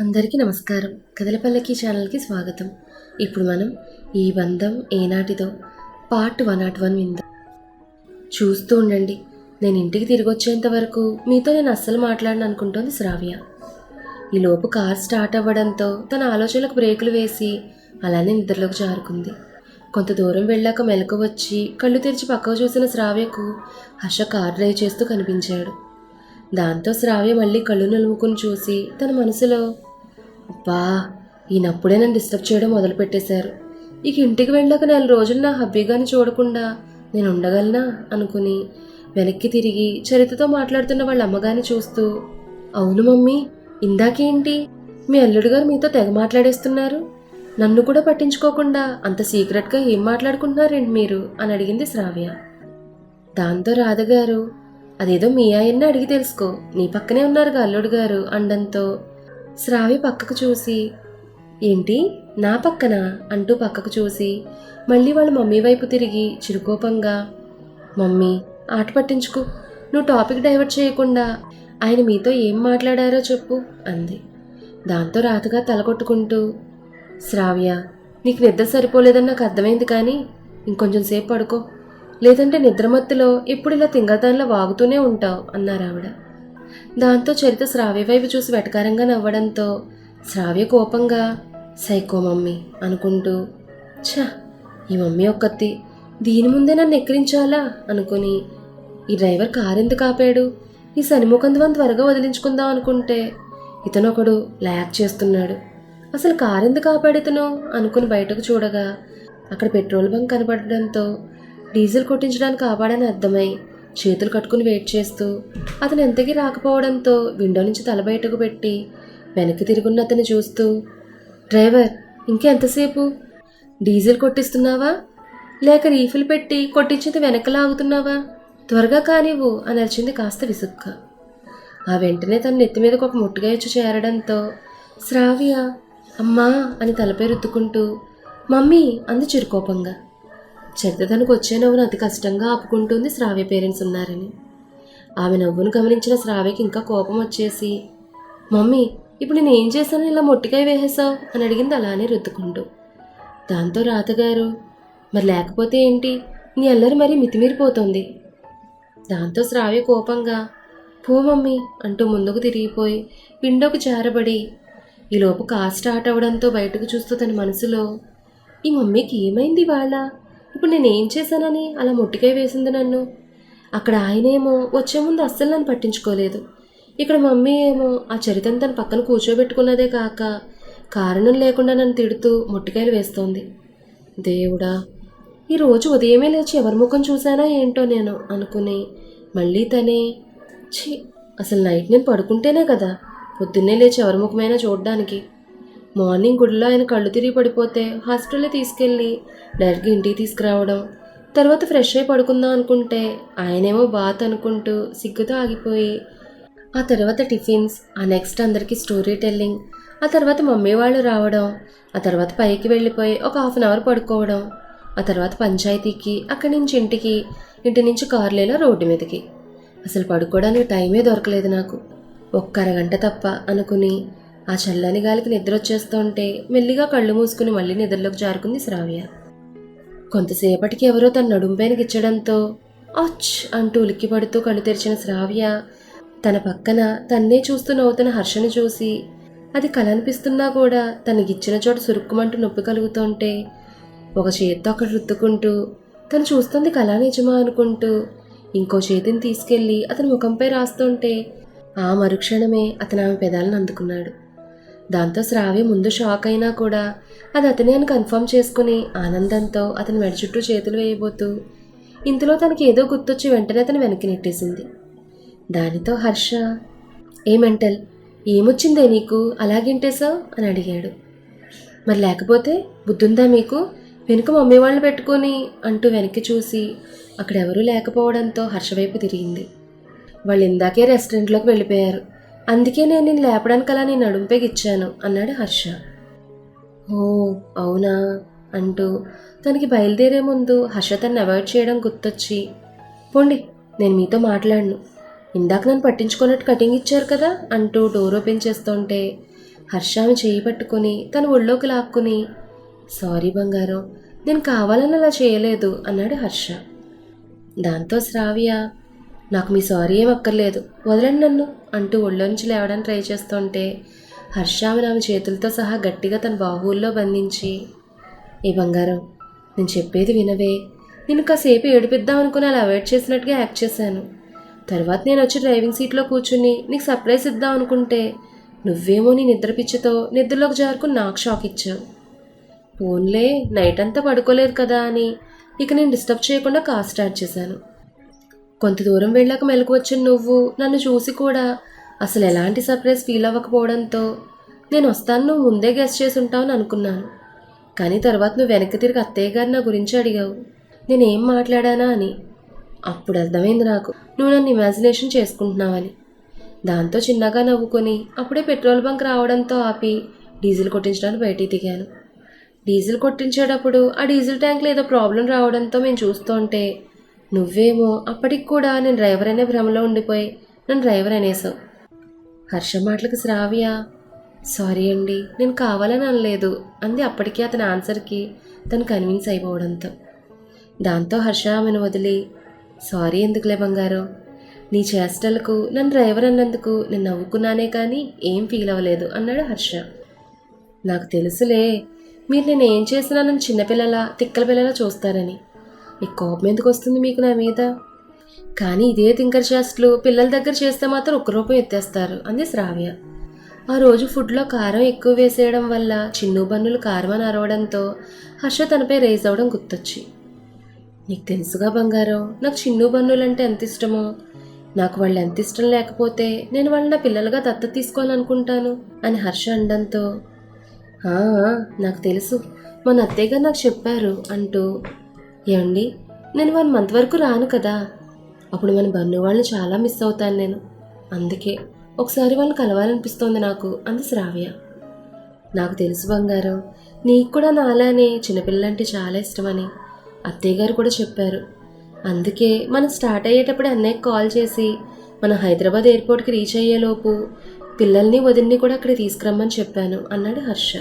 అందరికీ నమస్కారం. కదలపల్లకి ఛానల్కి స్వాగతం. ఇప్పుడు మనం ఈ బంధం ఏనాటిదో పార్ట్ వన్ నాట్ వన్ విందాం. చూస్తూ ఉండండి. నేను ఇంటికి తిరిగి వచ్చేంత వరకు మీతో నేను అస్సలు మాట్లాడను అనుకుంటోంది శ్రావ్య. ఈ లోపు కార్ స్టార్ట్ అవ్వడంతో తన ఆలోచనలకు బ్రేకులు వేసి అలానే నిద్రలోకి జారుకుంది. కొంత దూరం వెళ్ళాక మెలకు వచ్చి కళ్ళు తెరిచి పక్కకు చూసిన శ్రావ్యకు హర్ష కార్ డ్రైవ్ చేస్తూ కనిపించాడు. దాంతో శ్రావ్య మళ్ళీ కళ్ళు నలుముకుని చూసి తన మనసులో అబ్బా ఈయనప్పుడే నన్ను డిస్టర్బ్ చేయడం మొదలు పెట్టేశారు ఇక ఇంటికి వెళ్ళాక నెల రోజులు నా హబ్బీగాని చూడకుండా నేను ఉండగలనా? అనుకుని వెనక్కి తిరిగి చరితతో మాట్లాడుతున్న వాళ్ళ అమ్మగాని చూస్తూ అవును మమ్మీ ఇందాకేంటి? మీ అల్లుడు గారు మీతో తెగ మాట్లాడేస్తున్నారు. నన్ను కూడా పట్టించుకోకుండా అంత సీక్రెట్గా ఏం మాట్లాడుకుంటున్నారండి మీరు? అని అడిగింది శ్రావ్య. దాంతో రాధగారు అదేదో మీ ఆయన్ని అడిగి తెలుసుకో. నీ పక్కనే ఉన్నారు అల్లుడు గారు అండంతో. శ్రావి పక్కకు చూసి ఏంటి? నా పక్కన? అంటూ పక్కకు చూసి మళ్ళీ వాళ్ళ మమ్మీ వైపు తిరిగి చిరుకోపంగా మమ్మీ ఆట పట్టించుకో. నువ్వు టాపిక్ డైవర్ట్ చేయకుండా ఆయన మీతో ఏం మాట్లాడారో చెప్పు అంది. దాంతో రాతగా తలకొట్టుకుంటూ శ్రావ్య నీకు నిద్ర సరిపోలేదని నాకు అర్థమైంది కానీ ఇంకొంచెం సేపు పడుకో. లేదంటే నిద్రమత్తులో ఇప్పుడు ఇలా తింగతాన్లో వాగుతూనే ఉంటావు అన్నారు ఆవిడ. దాంతో చరిత శ్రావ్య వైపు చూసి వెటకారంగా నవ్వడంతో శ్రావ్య కోపంగా సైకో మమ్మీ అనుకుంటూ ఛ ఈ మమ్మీ ఒక్కత్తి దీని ముందే నన్ను ఎక్కిరించాలా అనుకుని ఈ డ్రైవర్ కారు ఎందుకు ఆపాడు? ఈ సనిముఖంధ్వం త్వరగా వదిలించుకుందాం అనుకుంటే ఇతను ఒకడు ల్యాక్ చేస్తున్నాడు. అసలు కారు ఎందుకు ఆపాడు ఇతను? అనుకుని బయటకు చూడగా అక్కడ పెట్రోల్ బంక్ కనపడడంతో డీజిల్ కొట్టించడానికి ఆపాడని అర్థమై చేతులు కట్టుకుని వెయిట్ చేస్తూ అతను ఎంతకీ రాకపోవడంతో విండో నుంచి తల బయటకు పెట్టి వెనక్కి తిరుగున్న అతను చూస్తూ డ్రైవర్ ఇంకెంతసేపు? డీజిల్ కొట్టిస్తున్నావా? లేక రీఫిల్ పెట్టి కొట్టించేది వెనక లాగుతున్నావా? త్వరగా కానివ్వు అని అరిచింది కాస్త విసుక్క ఆ వెంటనే తన నెత్తి మీదకు ఒక ముట్టుగా ఇచ్చి చేరడంతో శ్రావ్య అమ్మా అని తలపై రుద్దుకుంటూ మమ్మీ అంది చిరుకోపంగా. చెత్త తనకు వచ్చే నవ్వును అతి కష్టంగా ఆపుకుంటుంది శ్రావ్య పేరెంట్స్ ఉన్నారని. ఆమె నవ్వును గమనించిన శ్రావ్యకి ఇంకా కోపం వచ్చేసి మమ్మీ ఇప్పుడు నేను ఏం చేశాను? ఇలా మొట్టికాయ వేసేసావు? అని అడిగింది అలానే రుద్దుకుంటూ. దాంతో రాతగారు మరి లేకపోతే ఏంటి? నీ అల్లరి మరీ మితిమీరిపోతుంది. దాంతో శ్రావ్య కోపంగా పో మమ్మీ అంటూ ముందుకు తిరిగిపోయి విండోకు చేరబడి ఈలోపు కార్ స్టార్ట్ అవ్వడంతో బయటకు చూస్తూ తన మనసులో ఈ మమ్మీకి ఏమైంది వాళ్ళ ఇప్పుడు నేను ఏం చేశానని అలా మొట్టికాయ వేసింది నన్ను. అక్కడ ఆయనేమో వచ్చే ముందు అస్సలు నన్ను పట్టించుకోలేదు. ఇక్కడ మమ్మీ ఏమో ఆ చరితను తన పక్కన కూర్చోబెట్టుకున్నదే కాక కారణం లేకుండా నన్ను తిడుతూ ముట్టికాయలు వేస్తోంది. దేవుడా ఈరోజు ఉదయమే లేచి ఎవరి ముఖం చూశానా ఏంటో నేను అనుకుని మళ్ళీ తనే ఛీ అసలు నైట్ నేను పడుకుంటేనే కదా పొద్దున్నే లేచి ఎవరి ముఖమైనా చూడడానికి. మార్నింగ్ గుడిలో ఆయన కళ్ళు తిరిగి పడిపోతే హాస్పిటల్లో తీసుకెళ్ళి డైరెక్ట్గా ఇంటికి తీసుకురావడం తర్వాత ఫ్రెష్ అయి పడుకుందాం అనుకుంటే ఆయనేమో బాత్ అనుకుంటూ సిగ్గుతో ఆగిపోయి ఆ తర్వాత టిఫిన్స్ ఆ నెక్స్ట్ అందరికీ స్టోరీ టెల్లింగ్ ఆ తర్వాత మమ్మీ వాళ్ళు రావడం ఆ తర్వాత పైకి వెళ్ళిపోయి ఒక హాఫ్ అన్ అవర్ పడుకోవడం ఆ తర్వాత పంచాయతీకి అక్కడి నుంచి ఇంటికి ఇంటి నుంచి కార్లేలో రోడ్డు మీదకి. అసలు పడుకోవడానికి టైమే దొరకలేదు నాకు. ఒక్క అరగంట తప్ప అనుకుని ఆ చల్లని గాలికి నిద్ర వచ్చేస్తుంటే మెల్లిగా కళ్ళు మూసుకుని మళ్ళీ నిద్రలోకి జారుకుంది శ్రావ్య. కొంతసేపటికి ఎవరో తన నడుంపైన గిచ్చడంతో అచ్ అంటూ ఉలిక్కి పడుతూ కళ్ళు తెరిచిన శ్రావ్య తన పక్కన తన్నే చూస్తూ నవ్వుతున్న హర్షను చూసి అది కల అనిపిస్తున్నా కూడా తన గిచ్చిన చోట సురుక్కుమంటూ నొప్పి కలుగుతుంటే ఒక చేత్తో అక్కడ రుద్దుకుంటూ తను చూస్తుంది కళా నిజమా అనుకుంటూ ఇంకో చేతిని తీసుకెళ్ళి అతని ముఖంపై రాస్తుంటే ఆ మరుక్షణమే అతను ఆమె పెదాలను అందుకున్నాడు. దాంతో శ్రావ్య ముందు షాక్ అయినా కూడా అది అతనే అని కన్ఫర్మ్ చేసుకుని ఆనందంతో అతని మెడ చుట్టూ చేతులు వేయబోతూ ఇంతలో తనకి ఏదో గుర్తొచ్చి వెంటనే అతను వెనక్కి నెట్టేసింది. దానితో హర్ష ఏమంటల్ మెంటల్ ఏమొచ్చిందే నీకు? అలాగేంటేసావు అని అడిగాడు. మరి లేకపోతే బుద్ధుందా మీకు? వెనుక మమ్మీ వాళ్ళు పెట్టుకొని అంటూ వెనక్కి చూసి అక్కడ ఎవరూ లేకపోవడంతో హర్ష వైపు తిరిగింది. వాళ్ళు ఇందాకే రెస్టారెంట్లోకి వెళ్ళిపోయారు. అందుకే నేను నేను లేపడానికి అలా నేను నడుంపేకి ఇచ్చాను అన్నాడు హర్ష. ఓ అవునా? అంటూ తనకి బయలుదేరే ముందు హర్ష తను అవాయిడ్ చేయడం గుర్తొచ్చి పోండి నేను మీతో మాట్లాడను. ఇందాక నన్ను పట్టించుకున్నట్టు కటింగ్ ఇచ్చారు కదా? అంటూ డోర్ ఓపెన్ చేస్తుంటే హర్ష ఆమె చేయి పట్టుకుని తన ఒళ్ళోకి లాక్కుని సారీ బంగారం నేను కావాలని అలా చేయలేదు అన్నాడు హర్ష. దాంతో శ్రావ్య నాకు మీ సారీ ఏం అక్కర్లేదు. వదలండి నన్ను అంటూ ఒళ్ళోంచి లేవడానికి ట్రై చేస్తుంటే హర్ష ఆమె చేతులతో సహా గట్టిగా తన బాహువుల్లో బంధించి ఏ బంగారం నేను చెప్పేది వినవే. నేను కాసేపు ఏడిపిద్దాం అనుకుని అలా అవాయిడ్ చేసినట్టుగా యాక్ట్ చేశాను. తర్వాత నేను వచ్చి డ్రైవింగ్ సీట్లో కూర్చుని నీకు సర్ప్రైజ్ ఇద్దాం అనుకుంటే నువ్వేమో నీ నిద్ర పిచ్చితో నిద్రలోకి జారుకుని నాకు షాక్ ఇచ్చావు. ఫోన్లే నైట్ అంతా పడుకోలేదు కదా అని ఇక నేను డిస్టర్బ్ చేయకుండా కార్ స్టార్ట్ చేశాను. కొంత దూరం వెళ్ళాక మెలకు వచ్చిన నువ్వు. నన్ను చూసి కూడా అసలు ఎలాంటి సర్ప్రైజ్ ఫీల్ అవ్వకపోవడంతో నేను వస్తాను నువ్వు ముందే గెస్ట్ చేసి ఉంటావని అనుకున్నాను. కానీ తర్వాత నువ్వు వెనక్కి తిరిగి అత్తయ్య గారు నా గురించి అడిగావు. నేనేం మాట్లాడానా అని. అప్పుడు అర్థమైంది నాకు. నువ్వు నన్ను ఇమాజినేషన్ చేసుకుంటున్నావని. దాంతో చిన్నగా నవ్వుకొని అప్పుడే పెట్రోల్ బంక్ రావడంతో ఆపి డీజిల్ కొట్టించడానికి బయటికి దిగాను. డీజిల్ కొట్టించేటప్పుడు ఆ డీజిల్ ట్యాంక్లో ఏదో ప్రాబ్లం రావడంతో మేము చూస్తుంటే నువ్వేమో అప్పటికి కూడా నేను డ్రైవర్ అనే భ్రమలో ఉండిపోయి నన్ను డ్రైవర్ అనేసావు హర్ష మాటలకు శ్రావ్య సారీ అండి నేను కావాలని అనలేదు అంది అప్పటికే అతని ఆన్సర్కి తను కన్విన్స్ అయిపోవడంతో. దాంతో హర్ష ఆమెను వదిలి సారీ ఎందుకులే బంగారు నీ చేష్టలకు నన్ను డ్రైవర్ అన్నందుకు నేను నవ్వుకున్నానే కానీ ఏం ఫీల్ అవ్వలేదు అన్నాడు హర్ష. నాకు తెలుసులే మీరు నేను ఏం చేసినా నన్ను చిన్నపిల్లల తిక్కల పిల్లలా చూస్తారని. మీకు కోపం ఎందుకు వస్తుంది మీకు నా మీద? కానీ ఇదే తింకర్ చేస్ట్లు పిల్లల దగ్గర చేస్తే మాత్రం ఒక్క రూపం ఎత్తేస్తారు అంది శ్రావ్య. ఆ రోజు ఫుడ్లో కారం ఎక్కువ వేసేయడం వల్ల చిన్ను బన్నులు కారం అని అరవడంతో హర్ష తనపై రేజ్ అవ్వడం గుర్తొచ్చి. నీకు తెలుసుగా బంగారం నాకు చిన్ను బన్నులు అంటే ఎంత ఇష్టమో? నాకు వాళ్ళు ఎంత ఇష్టం లేకపోతే నేను వాళ్ళని నా పిల్లలుగా దత్త తీసుకోవాలనుకుంటాను అని హర్ష అనడంతో. నాకు తెలుసు. మన అత్తయ్య గారు నాకు చెప్పారు అంటూ ఏమండి? నేను వన్ మంత్ వరకు రాను కదా. అప్పుడు మన బన్ను వాళ్ళని చాలా మిస్ అవుతాను నేను. అందుకే ఒకసారి వాళ్ళని కలవాలనిపిస్తోంది నాకు అంది శ్రావ్య. నాకు తెలుసు బంగారం నీకు కూడా నాలానే చిన్నపిల్లంటే చాలా ఇష్టమని. అత్తయ్య గారు కూడా చెప్పారు. అందుకే మనం స్టార్ట్ అయ్యేటప్పుడు అన్నయ్యకి కాల్ చేసి మనం హైదరాబాద్ ఎయిర్పోర్ట్కి రీచ్ అయ్యేలోపు పిల్లల్ని వదిన్ని కూడా అక్కడ తీసుకురమ్మని చెప్పాను అన్నాడు హర్ష.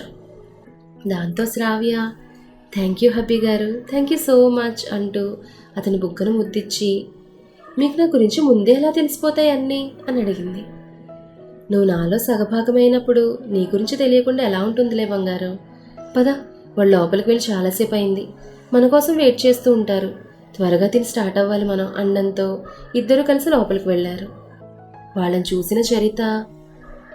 దాంతో శ్రావ్య థ్యాంక్ యూ హ్యాపీ గారు. థ్యాంక్ యూ సో మచ్ అంటూ అతని బుగ్గను ముద్దిచ్చి మీకు నా గురించి ముందే ఎలా తెలిసిపోతాయి అన్నీ? అని అడిగింది. నువ్వు నాలో సగభాగమైనప్పుడు నీ గురించి తెలియకుండా ఎలా ఉంటుందిలే బంగారం? పద వాళ్ళు లోపలికి వెళ్ళి చాలాసేపు అయింది. మన కోసం వెయిట్ చేస్తూ ఉంటారు. త్వరగా తిని స్టార్ట్ అవ్వాలి మనం. అండంతో ఇద్దరు కలిసి లోపలికి వెళ్ళారు. వాళ్ళని చూసిన చరిత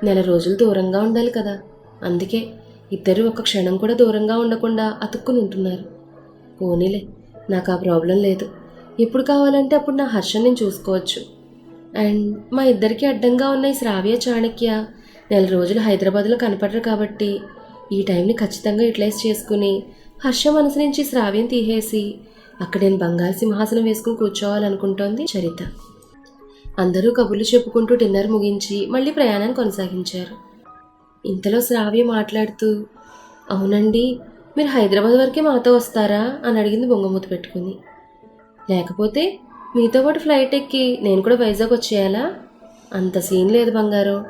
నెల రోజులు దూరంగా ఉండాలి కదా. అందుకే ఇద్దరు ఒక క్షణం కూడా దూరంగా ఉండకుండా అతుక్కుని ఉంటున్నారు. పోనీలే నాకు ఆ ప్రాబ్లం లేదు. ఎప్పుడు కావాలంటే అప్పుడు నా హర్షం నేను చూసుకోవచ్చు. అండ్ మా ఇద్దరికి అడ్డంగా ఉన్న ఈ శ్రావ్య చాణక్య నెల రోజులు హైదరాబాద్లో కనపడరు కాబట్టి ఈ టైంని ఖచ్చితంగా యూటిలైజ్ చేసుకుని హర్ష మనసు నుంచి శ్రావ్యం తీసేసి అక్కడ నేను బంగారు సింహాసనం వేసుకుని కూర్చోవాలనుకుంటోంది చరిత. అందరూ కబుర్లు చెప్పుకుంటూ డిన్నర్ ముగించి మళ్ళీ ప్రయాణాన్ని కొనసాగించారు. ఇంతలో శ్రావ్య మాట్లాడుతూ అవునండి మీరు హైదరాబాద్ వరకే మాతో వస్తారా? అని అడిగింది బొంగమూత పెట్టుకుని. లేకపోతే మీతో పాటు ఫ్లైట్ ఎక్కి నేను కూడా వైజాగ్ వచ్చేయాలా? అంత సీన్ లేదు బంగారం.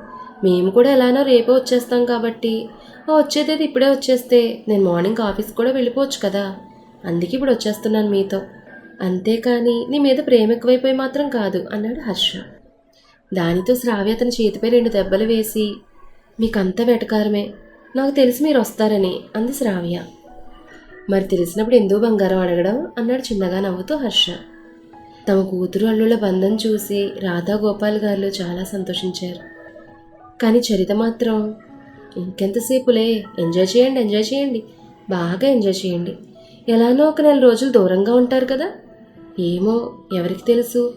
మేము కూడా ఎలానో రేపే వచ్చేస్తాం కాబట్టి. వచ్చేదేది ఇప్పుడే వచ్చేస్తే నేను మార్నింగ్ ఆఫీస్ కూడా వెళ్ళిపోవచ్చు కదా. అందుకే ఇప్పుడు వచ్చేస్తున్నాను మీతో. అంతేకాని నీ మీద ప్రేమ ఎక్కువైపోయి మాత్రం కాదు అన్నాడు హర్ష. దానితో శ్రావ్య అతని చేతిపై రెండు దెబ్బలు వేసి మీకంతా వెటకారమే. నాకు తెలిసి మీరు వస్తారని అంది శ్రావ్య. మరి తెలిసినప్పుడు ఎందుకు బంగారం అడగడం? అన్నాడు చిన్నగా నవ్వుతూ హర్ష. తమ కూతురు అల్లుల బంధం చూసి రాధా గోపాల్ గారు చాలా సంతోషించారు. కానీ చరిత మాత్రం ఇంకెంతసేపులే ఎంజాయ్ చేయండి ఎంజాయ్ చేయండి బాగా ఎంజాయ్ చేయండి. ఎలానో ఒక నెల రోజులు దూరంగా ఉంటారు కదా? ఏమో ఎవరికి తెలుసు?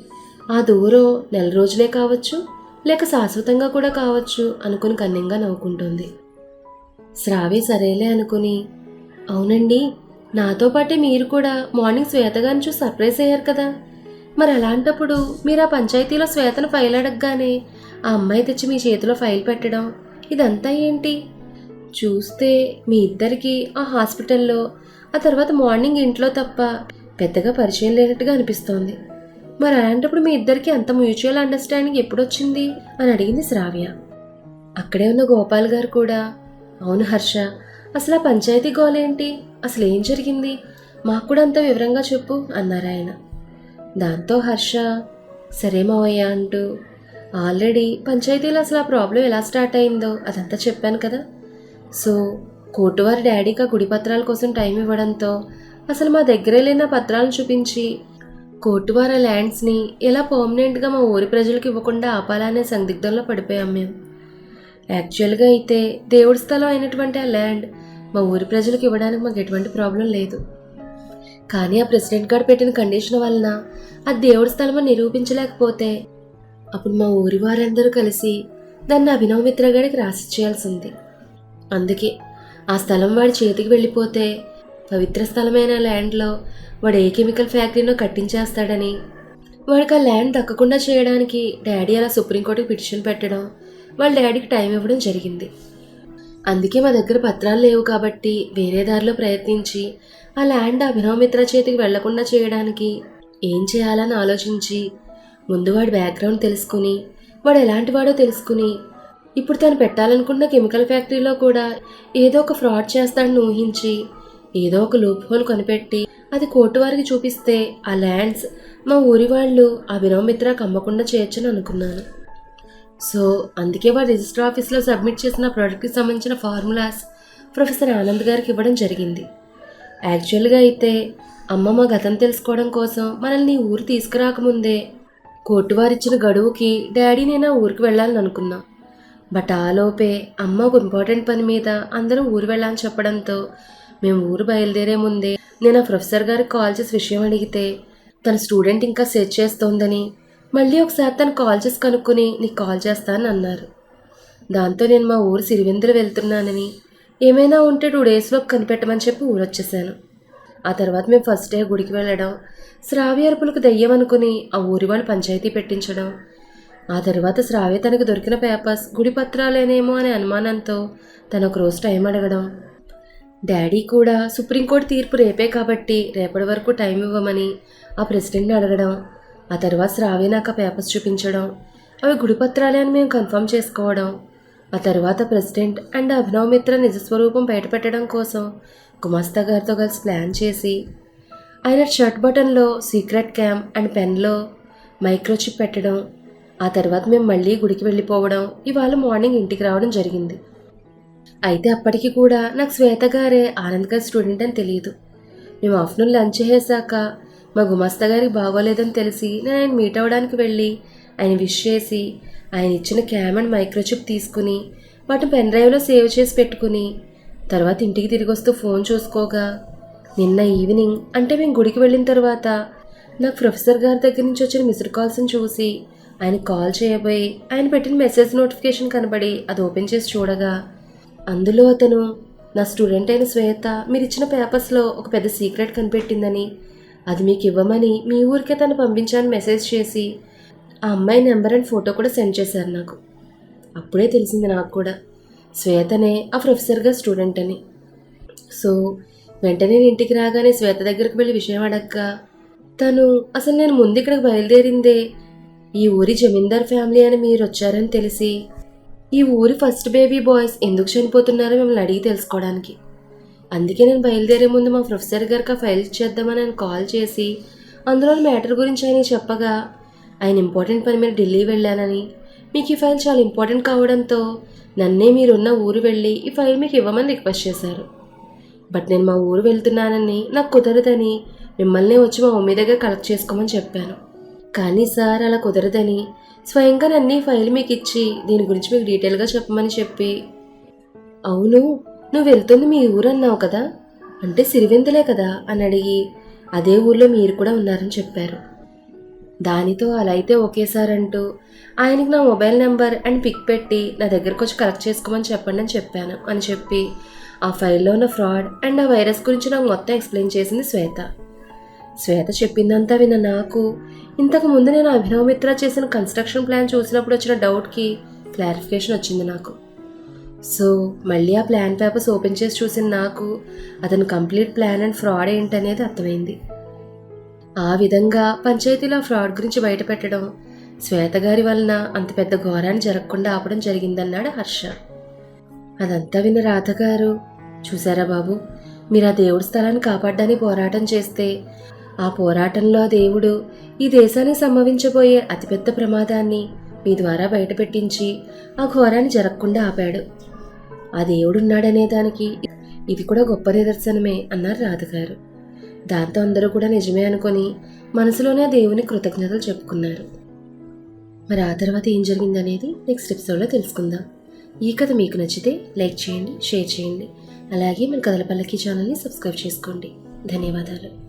ఆ దూరం నెల రోజులే కావచ్చు. లేక శాశ్వతంగా కూడా కావచ్చు అనుకుని కన్నింగా నవ్వుకుంటుంది. శ్రావి సరేలే అనుకుని అవునండి నాతో పాటే మీరు కూడా మార్నింగ్ శ్వేతగాని చూసి సర్ప్రైజ్ అయ్యారు కదా. మరి అలాంటప్పుడు మీరు ఆ పంచాయతీలో శ్వేతను ఫైల్ అడగగానే ఆ అమ్మాయి తెచ్చి మీ చేతిలో ఫైల్ పెట్టడం ఇదంతా ఏంటి? చూస్తే మీ ఇద్దరికి ఆ హాస్పిటల్లో ఆ తర్వాత మార్నింగ్ ఇంట్లో తప్ప పెద్దగా పరిచయం లేనట్టుగా అనిపిస్తోంది. మరి అలాంటప్పుడు మీ ఇద్దరికి అంత మ్యూచువల్ అండర్స్టాండింగ్ ఎప్పుడు వచ్చింది అని అడిగింది శ్రావ్య. అక్కడే ఉన్న గోపాల్ గారు కూడా అవును హర్ష అసలు ఆ పంచాయతీ గోలేంటి అసలు ఏం జరిగింది? మాకు కూడా అంత వివరంగా చెప్పు అన్నారు ఆయన. దాంతో హర్ష సరే మావయ్య అంటూ ఆల్రెడీ పంచాయతీలో అసలు ఆ ప్రాబ్లం ఎలా స్టార్ట్ అయిందో అదంతా చెప్పాను కదా. సో కోర్టు వారి డాడీకి ఆ గుడి పత్రాల కోసం టైం ఇవ్వడంతో అసలు మా దగ్గరే లేని పత్రాలను చూపించి కోటివార ల్యాండ్స్ని ఇలా పర్మనెంట్గా మా ఊరి ప్రజలకు ఇవ్వకుండా ఆపాలనే సందిగ్ధంలో పడిపోయాం మేము. యాక్చువల్గా అయితే దేవుడి స్థలం అయినటువంటి ఆ ల్యాండ్ మా ఊరి ప్రజలకు ఇవ్వడానికి మాకు ఎటువంటి ప్రాబ్లం లేదు. కానీ ఆ ప్రెసిడెంట్ గారు పెట్టిన కండిషన్ వలన ఆ దేవుడి స్థలం నిరూపించలేకపోతే అప్పుడు మా ఊరి వారందరూ కలిసి దాన్ని అభినవ మిత్ర గారికి రాసిచ్చేయాల్సి అందుకే ఆ స్థలం వాడి చేతికి వెళ్ళిపోతే పవిత్ర స్థలమైన ల్యాండ్లో వాడు ఏ కెమికల్ ఫ్యాక్టరీనో కట్టించేస్తాడని. వాడికి ఆ ల్యాండ్ దక్కకుండా చేయడానికి డాడీ అలా సుప్రీంకోర్టుకి పిటిషన్ పెట్టడం వాళ్ళ డాడీకి టైం ఇవ్వడం జరిగింది. అందుకే మా దగ్గర పత్రాలు లేవు కాబట్టి వేరే దారిలో ప్రయత్నించి ఆ ల్యాండ్ అభినవ్ మిత్ర చేతికి వెళ్ళకుండా చేయడానికి ఏం చేయాలని ఆలోచించి ముందు వాడి బ్యాక్గ్రౌండ్ తెలుసుకుని వాడు ఎలాంటి వాడో తెలుసుకుని ఇప్పుడు తను పెట్టాలనుకున్న కెమికల్ ఫ్యాక్టరీలో కూడా ఏదో ఒక ఫ్రాడ్ చేస్తాడని ఊహించి ఏదో ఒక లూప్ హోల్ కనిపెట్టి అది కోర్టు వారికి చూపిస్తే ఆ ల్యాండ్స్ మా ఊరి వాళ్ళు అభినవ్ మిత్ర అమ్మకుండా చేయొచ్చని అనుకున్నాను. సో అందుకే వాడు రిజిస్టర్ ఆఫీస్లో సబ్మిట్ చేసిన ప్రోడక్ట్కి సంబంధించిన ఫార్ములాస్ ప్రొఫెసర్ ఆనంద్ గారికి ఇవ్వడం జరిగింది. యాక్చువల్గా అయితే అమ్మ మా గతం తెలుసుకోవడం కోసం మనల్ని ఊరు తీసుకురాకముందే కోర్టు వారిచ్చిన గడువుకి డాడీ నేను ఆ ఊరికి వెళ్ళాలని అనుకున్నా. బట్ ఆలోపే అమ్మ ఒక ఇంపార్టెంట్ పని మీద అందరూ ఊరు వెళ్ళాలని చెప్పడంతో మేము ఊరు బయలుదేరే ముందే నేను ఆ ప్రొఫెసర్ గారికి కాల్ చేసి విషయం అడిగితే తన స్టూడెంట్ ఇంకా సెర్చ్ చేస్తోందని మళ్ళీ ఒకసారి తను కాల్ చేసి కనుక్కొని నీకు కాల్ చేస్తానని అన్నారు. దాంతో నేను మా ఊరు సిరివెందులు వెళ్తున్నానని ఏమైనా ఉంటే టూ డేస్లో కనిపెట్టమని చెప్పి ఊరు వచ్చేసాను. ఆ తర్వాత మేము ఫస్ట్ డే గుడికి వెళ్ళడం శ్రావ్య అరుపులకు దయ్యం అనుకుని ఆ ఊరి వాళ్ళు పంచాయతీ పెట్టించడం ఆ తర్వాత శ్రావ్య తనకు దొరికిన పేపర్స్ గుడి పత్రాలేనేమో అనే అనుమానంతో తను ఒక రోజు టైం అడగడం డాడీ కూడా సుప్రీంకోర్టు తీర్పు రేపే కాబట్టి రేపటి వరకు టైం ఇవ్వమని ఆ ప్రెసిడెంట్ని అడగడం ఆ తర్వాత శ్రావ్య నాకు ఆ పేపర్స్ చూపించడం అవి గుడిపత్రాలే అని మేము కన్ఫర్మ్ చేసుకోవడం ఆ తర్వాత ప్రెసిడెంట్ అండ్ అభినవ్ మిత్ర నిజస్వరూపం బయటపెట్టడం కోసం గుమాస్తా గారితో కలిసి ప్లాన్ చేసి ఆయన షర్ట్ బటన్లో సీక్రెట్ క్యామ్ అండ్ పెన్లో మైక్రోచిప్ పెట్టడం ఆ తర్వాత మేము మళ్ళీ గుడికి వెళ్ళిపోవడం ఇవాళ మార్నింగ్ ఇంటికి రావడం జరిగింది. అయితే అప్పటికి కూడా నాకు శ్వేత గారే ఆనంద్ గారి స్టూడెంట్ అని తెలియదు. మేము ఆఫ్టర్నూన్ లంచ్ చేశాక మా గుమస్తా గారికి బాగోలేదని తెలిసి నేను ఆయన మీట్ అవ్వడానికి వెళ్ళి ఆయన విష్ చేసి ఆయన ఇచ్చిన క్యామ్ అండ్ మైక్రోచిప్ తీసుకుని వాటిని పెన్ డ్రైవ్లో సేవ్ చేసి పెట్టుకుని తర్వాత ఇంటికి తిరిగి వస్తూ ఫోన్ చూసుకోగా నిన్న ఈవినింగ్ అంటే మేము గుడికి వెళ్ళిన తర్వాత నాకు ప్రొఫెసర్ గారి దగ్గర నుంచి వచ్చిన మిస్డ్ కాల్స్ని చూసి ఆయన కాల్ చేయబోయి ఆయన పెట్టిన మెసేజ్ నోటిఫికేషన్ కనబడి అది ఓపెన్ చేసి చూడగా అందులో అతను నా స్టూడెంట్ అయిన శ్వేత మీరు ఇచ్చిన పేపర్స్లో ఒక పెద్ద సీక్రెట్ కనిపెట్టిందని. అది మీకు ఇవ్వమని మీ ఊరికే తను పంపించాను మెసేజ్ చేసి. ఆ అమ్మాయి నెంబర్ అండ్ ఫోటో కూడా సెండ్ చేశారు నాకు. అప్పుడే తెలిసింది నాకు కూడా. శ్వేతనే ఆ ప్రొఫెసర్గా స్టూడెంట్ అని. సో వెంటనే నేను ఇంటికి రాగానే శ్వేత దగ్గరికి వెళ్ళి విషయం అడక్క. తను అసలు నేను ముందు ఇక్కడికి బయలుదేరిందే. ఈ ఊరి జమీందార్ ఫ్యామిలీ అని మీరు వచ్చారని తెలిసి ఈ ఊరి ఫస్ట్ బేబీ బాయ్స్ ఎందుకు చనిపోతున్నారో మిమ్మల్ని అడిగి తెలుసుకోవడానికి. అందుకే నేను బయలుదేరే ముందు మా ప్రొఫెసర్ గారికి ఫైల్ చేద్దామని ఆయన కాల్ చేసి అందులో మ్యాటర్ గురించి ఆయన చెప్పగా ఆయన ఇంపార్టెంట్ పని మీద ఢిల్లీ వెళ్ళానని మీకు ఈ ఫైల్ చాలా ఇంపార్టెంట్ కావడంతో నన్నే మీరున్న ఊరు వెళ్ళి ఈ ఫైల్ మీకు ఇవ్వమని రిక్వెస్ట్ చేశారు. బట్ నేను మా ఊరు వెళ్తున్నానని నాకు కుదరదని మిమ్మల్నే వచ్చి మా మమ్మీ దగ్గర కలెక్ట్ చేసుకోమని చెప్పాను. కానీ సార్ అలా కుదరదని స్వయంగా నన్ను ఈ ఫైల్ మీకు ఇచ్చి దీని గురించి మీకు డీటెయిల్గా చెప్పమని చెప్పి. అవును నువ్వు వెళ్తుంది మీ ఊరు అన్నావు కదా? అంటే సిరివెందులే కదా? అని అడిగి అదే ఊర్లో మీరు కూడా ఉన్నారని చెప్పారు. దానితో అలా అయితే ఒకేసారంటూ అంటూ ఆయనకి నా మొబైల్ నెంబర్ అండ్ పిక్ పెట్టి నా దగ్గరకు వచ్చి కలెక్ట్ చేసుకోమని చెప్పండి అని చెప్పాను. అని చెప్పి ఆ ఫైల్లో ఉన్న ఫ్రాడ్ అండ్ ఆ వైరస్ గురించి నాకు మొత్తం ఎక్స్ప్లెయిన్ చేసింది శ్వేత. శ్వేత చెప్పిందంతా విన్న నాకు. ఇంతకు ముందు నేను అభినవ్ మిత్ర చేసిన కన్స్ట్రక్షన్ ప్లాన్ చూసినప్పుడు వచ్చిన డౌట్కి క్లారిఫికేషన్ వచ్చింది నాకు. సో మళ్ళీ ఆ ప్లాన్ పేపర్స్ ఓపెన్ చేసి చూసిన నాకు అతని కంప్లీట్ ప్లాన్ అండ్ ఫ్రాడ్ ఏంటనేది అర్థమైంది. ఆ విధంగా పంచాయతీలో ఫ్రాడ్ గురించి బయటపెట్టడం శ్వేత గారి వలన అంత పెద్ద ఘోరాన్ని జరగకుండా ఆపడం జరిగిందన్నాడు హర్ష. అదంతా విన్న రాధగారు చూసారా బాబు మీరు ఆ దేవుడి స్థలాన్ని కాపాడడానికి పోరాటం చేస్తే ఆ పోరాటంలో దేవుడు ఈ దేశానికి సంభవించబోయే అతిపెద్ద ప్రమాదాన్ని మీ ద్వారా బయటపెట్టించి ఆ ఘోరాన్ని జరగకుండా ఆపాడు. ఆ దేవుడున్నాడనే దానికి ఇది కూడా గొప్ప నిదర్శనమే అన్నారు రాధగారు. దాంతో అందరూ కూడా నిజమే అనుకొని మనసులోనే దేవుని కృతజ్ఞతలు చెప్పుకున్నారు. మరి ఆ తర్వాత ఏం జరిగిందనేది నెక్స్ట్ ఎపిసోడ్లో తెలుసుకుందాం. ఈ కథ మీకు నచ్చితే లైక్ చేయండి షేర్ చేయండి. అలాగే మన కథల పల్లకి ఛానల్ని సబ్స్క్రైబ్ చేసుకోండి. ధన్యవాదాలు.